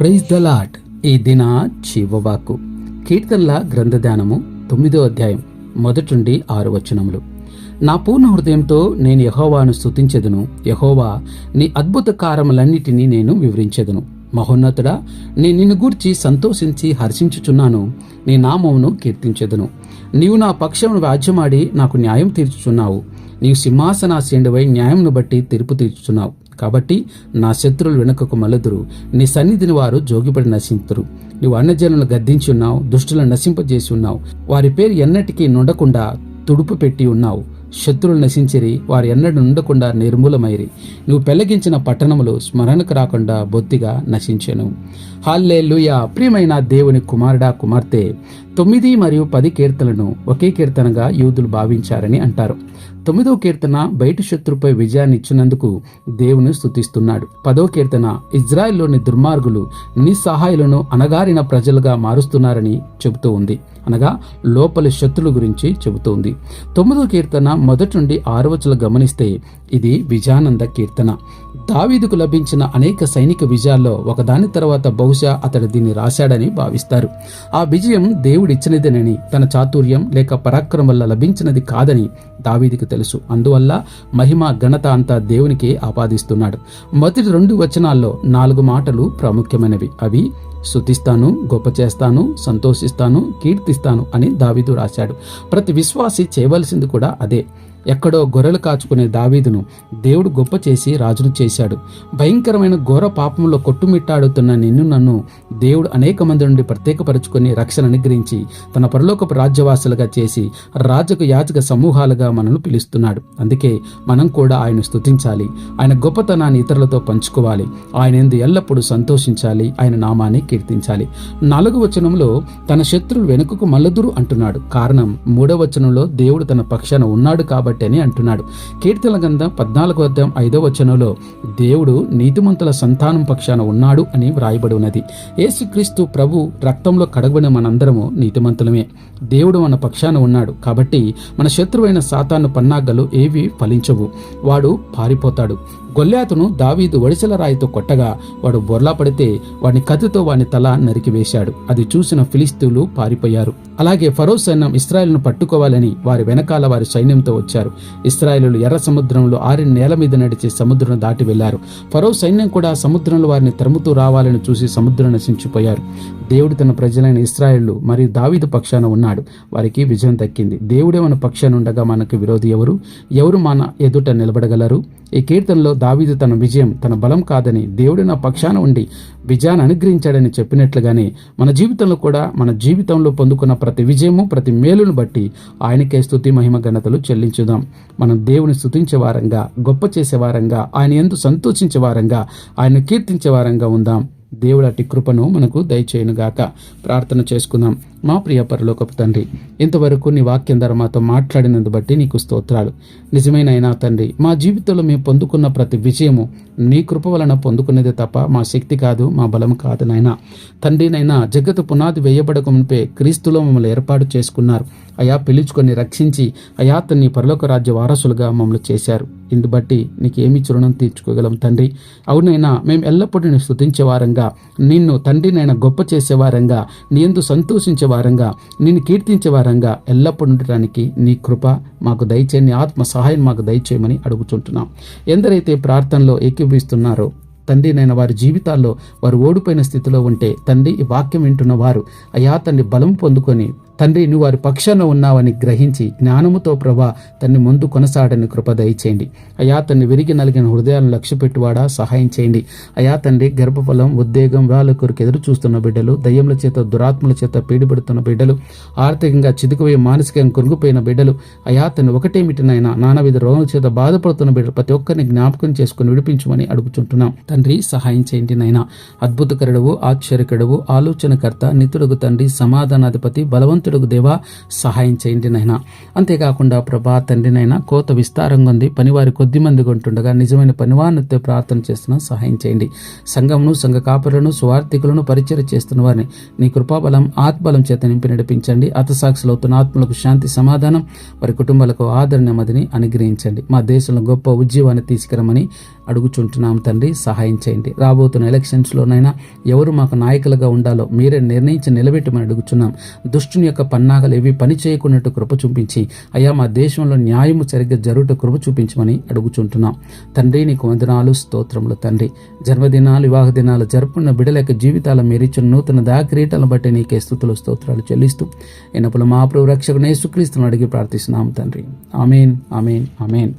Praise the lot ఈ దిన చివవాకు కీర్తనల గ్రంథధ్యానము తొమ్మిదో అధ్యాయం మొదటి ఆరు వచనములు. నా పూర్ణ హృదయంతో నేను యహోవాను స్తుతించెదను. యహోవా నీ అద్భుత కారములన్నిటినీ నేను వివరించెదను. మహోన్నతుడా నేను నిన్ను గూర్చి సంతోషించి హర్షించుచున్నాను. నీ నామమును కీర్తించెదను. నీవు నా పక్షమును వ్యాజ్యమాడి నాకు న్యాయం తీర్చుచున్నావు. నీవు సింహాసనాశీండువై న్యాయంను బట్టి తీర్పు తీర్చుచున్నావు. కాబట్టి నా శత్రువులు వెనుకకు మలదురు నీ సన్నిధిని వారు జోగిపడి నశింతురు. నీవు అన్నజనులను గద్దించి ఉన్నావు దుష్టులను నశింపజేసి ఉన్నావు. వారి పేరు ఎన్నటికీ నుండకుండా తుడుపు పెట్టి ఉన్నావు. శత్రువులు నశించిరి వారు ఎన్నడూ ఉండకుండా నిర్మూలమైరి. నువ్వు పెళ్ళగించిన పట్టణములు స్మరణకు రాకుండా బొత్తిగా నశించెను. హాల్లే ప్రియమైన దేవుని కుమారుడా కుమార్తె తొమ్మిది మరియు పది కీర్తనలను ఒకే కీర్తనగా యూదులు భావించారని అంటారు. తొమ్మిదో కీర్తన బయటి శత్రుపై విజయాన్ని ఇచ్చినందుకు దేవుని స్థుతిస్తున్నాడు పదో కీర్తన ఇజ్రాయెల్లోని దుర్మార్గులు నిస్సహాయులను అనగారిన ప్రజలుగా మారుస్తున్నారని చెబుతూ ఉంది. అనగా లోపలి శత్రుల గురించి చెబుతోంది తొమ్మిదో కీర్తన మొదటి నుండి ఆరవచలు గమనిస్తే ఇది విజయానంద కీర్తన. దావీదుకు లభించిన అనేక సైనిక విజయాల్లో ఒకదాని తర్వాత బహుశా అతడు దీన్ని రాశాడని భావిస్తారు. ఆ విజయం దేవుడిచ్చినదేనని తన చాతుర్యం లేక పరాక్రమం వల్ల లభించినది కాదని దావీదికి తెలుసు. అందువల్ల మహిమ ఘనత అంతా దేవునికి ఆపాదిస్తున్నాడు. మొదటి రెండు వచనాల్లో నాలుగు మాటలు ప్రాముఖ్యమైనవి. అవి శుతిస్తాను గొప్ప చేస్తాను సంతోషిస్తాను కీర్తిస్తాను అని దావీదు రాశాడు. ప్రతి విశ్వాసి చేయవలసింది కూడా అదే. ఎక్కడో గొర్రెలు కాచుకునే దావీదును దేవుడు గొప్ప చేసి రాజును చేశాడు. భయంకరమైన ఘోర పాపంలో కొట్టుమిట్టాడుతున్న నిన్ను నన్ను దేవుడు అనేక మంది నుండి ప్రత్యేకపరుచుకొని రక్షణ అనుగ్రహించి తన పరలోకపు రాజ్యవాసులుగా చేసి రాజకు యాచక సమూహాలుగా మనల్ని పిలుస్తున్నాడు. అందుకే మనం కూడా ఆయన స్థుతించాలి ఆయన గొప్పతనాన్ని ఇతరులతో పంచుకోవాలి. ఆయన ఎందు ఎల్లప్పుడూ సంతోషించాలి. ఆయన నామాన్ని కీర్తించాలి. నాలుగు వచనంలో తన శత్రులు వెనుకకు మల్లదురు అంటున్నాడు. కారణం మూడవ వచనంలో దేవుడు తన పక్షాన ఉన్నాడు కాబట్టి అని అంటున్నాడు. కీర్తన గంధం పద్నాలుగో అధ్యాయం ఐదో వచనంలో దేవుడు నీతిమంతుల సంతానం పక్షాన ఉన్నాడు అని వ్రాయబడి ఉన్నది. యేసుక్రీస్తు ప్రభు రక్తంలో కడగబడిన మనందరము నీతిమంతులమే. దేవుడు మన పక్షాన ఉన్నాడు కాబట్టి మన శత్రువైన సాతాను పన్నాగలు ఏవి ఫలించవు. వాడు పారిపోతాడు. గొల్లాతును దావీదు వడిసెల రాయితో కొట్టగా వాడు బొర్లా పడితే వాడిని కత్తితో వాని తల నరికివేశాడు అది చూసిన ఫిలిస్తీన్లు పారిపోయారు. అలాగే ఫరో సైన్యం ఇస్రాయల్ను పట్టుకోవాలని వారి వెనకాల వారి సైన్యంతో వచ్చారు. ఇస్రాయేలు ఎర్ర సముద్రంలో ఆరిన నేల మీద నడిచి సముద్రం దాటి వెళ్ళారు ఫరో సైన్యం కూడా సముద్రంలో వారిని తరుముతూ రావాలని చూసి సముద్రం నశించిపోయారు. దేవుడు తన ప్రజలైన ఇస్రాయేళ్ళు మరియు దావీదు పక్షాన ఉన్నాడు. వారికి విజయం దక్కింది. దేవుడే మన పక్షాన ఉండగా మనకు విరోధి ఎవరు? ఎవరు మన ఎదుట నిలబడగలరు? ఈ కీర్తనలో దావీదు తన విజయం తన బలం కాదని దేవుడు నా పక్షాన ఉండి విజయాన్ని అనుగ్రహించాడని చెప్పినట్లుగానే మన జీవితంలో కూడా మన జీవితంలో పొందుకున్న ప్రతి విజయము ప్రతి మేలును బట్టి ఆయనకే స్థుతి మహిమ ఘనతలు చెల్లించుదాం. మనం దేవుని స్థుతించే వారంగా గొప్ప చేసే వారంగా ఆయన ఎందు సంతోషించే వారంగా ఆయన కీర్తించే వారంగా ఉందాం. దేవుడు అట్టి కృపను మనకు దయచేయనుగాక. ప్రార్థన చేసుకుందాం. మా ప్రియ పరలోకపు తండ్రి ఇంతవరకు నీ వాక్యం ధర మాతో మాట్లాడినందు బట్టి నీకు స్తోత్రాలు. నిజమైన అయినా తండ్రి మా జీవితంలో మేము పొందుకున్న ప్రతి విజయము నీ కృప వలన పొందుకునేదే తప్ప మా శక్తి కాదు మా బలం కాదు నాయన. తండ్రి నైనా జగత్తు పునాది వేయబడక మునిపే క్రీస్తులో మమ్మల్ని ఏర్పాటు చేసుకున్నారు. అయా పిలుచుకొని రక్షించి అయా తన్ని పరలోక రాజ్య వారసులుగా మమ్మల్ని చేశారు. ఇందు బట్టి నీకు ఏమి తీర్చుకోగలం తండ్రి. అవునైనా మేము ఎల్లప్పుడూ నేను స్థుతించే వారంగా నిన్ను తండ్రినైనా గొప్ప చేసేవారంగా నీ ఎందు సంతోషించే వారంగా నిన్ను కీర్తించే వారంగా ఎల్లప్పుడూ ఉండటానికి నీ కృప మాకు దయచేయని ఆత్మ సహాయం మాకు దయచేయమని అడుగుచుంటున్నాం. ఎందరైతే ప్రార్థనలో ఏకీభవిస్తున్నారో తండ్రి నేను వారి జీవితాల్లో వారు ఓడిపోయిన స్థితిలో ఉంటే తండ్రి ఈ వాక్యం వింటున్న వారు అయా తండ్రి బలం పొందుకొని తండ్రి నువ్వు వారి పక్షాన ఉన్నావని గ్రహించి జ్ఞానముతో ప్రభా తన్ని ముందు కొనసాడని కృప దయచేయండి. అయా తన్ని విరిగి నలిగిన హృదయాలను లక్ష్య పెట్టువాడా సహాయం చేయండి. అయా తండ్రి గర్భఫలం ఉద్వేగం వాళ్ళ కొరకు ఎదురు చూస్తున్న బిడ్డలు దయ్యముల చేత దురాత్మల చేత పీడిపడుతున్న బిడ్డలు ఆర్థికంగా చితుకుపోయి మానసికంగా కొనుగుపోయిన బిడ్డలు అయా తను ఒకటేమిటినైనా నానావిధ రోగుల చేత బాధపడుతున్న బిడ్డలు ప్రతి ఒక్కరిని జ్ఞాపకం చేసుకుని విడిపించమని అడుగుచుంటున్నాం. తండ్రి సహాయం చేయండి నైనా అద్భుతకరుడవు ఆశ్చర్యకరుడవు ఆలోచనకర్త నితుడుగు తండ్రి సమాధానాధిపతి బలవంతుడు పరిశుద్ధుడుగు దేవా సహాయం చేయండి నైనా అంతేకాకుండా ప్రభా తండ్రినైనా కోత విస్తారంగా ఉంది. పనివారి కొద్ది మంది ఉంటుండగా నిజమైన పనివారితో ప్రార్థన చేస్తున్నా సహాయం చేయండి. సంఘమును సంఘ కాపులను స్వార్థికులను పరిచయం చేస్తున్న వారిని నీ కృపాబలం ఆత్మబలం చేత నింపి నడిపించండి. అతసాక్షులవుతున్న ఆత్మలకు శాంతి సమాధానం వారి కుటుంబాలకు ఆదరణ నెమ్మదిని అనుగ్రహించండి. మా దేశంలో గొప్ప ఉద్యమాన్ని తీసుకురమని అడుగుచుంటున్నాం తండ్రి సహాయం చేయండి. రాబోతున్న ఎలక్షన్స్లోనైనా ఎవరు మాకు నాయకులుగా ఉండాలో మీరే నిర్ణయించి నిలబెట్టమని అడుగుచున్నాం. దుష్టుని యొక్క పన్నాగలు ఏవి పని చేయకున్నట్టు కృప చూపించి అయ్యా మా దేశంలో న్యాయము సరిగ్గా జరుగుట కృప చూపించమని అడుగుచుంటున్నాం. తండ్రి నీకు వందనాలు స్తోత్రములు తండ్రి. జన్మదినాలు వివాహ దినాలు జరుపుకున్న బిడల యొక్క జీవితాల మీరిచ్చిన నూతన దాక్రీటలను బట్టి నీకే స్థుతులు స్తోత్రాలు చెల్లిస్తూ ఎన్నప్పుడు మా ప్రభు రక్షకునే సుక్రీస్తును అడిగి ప్రార్థిస్తున్నాం తండ్రి. Amen amen amen.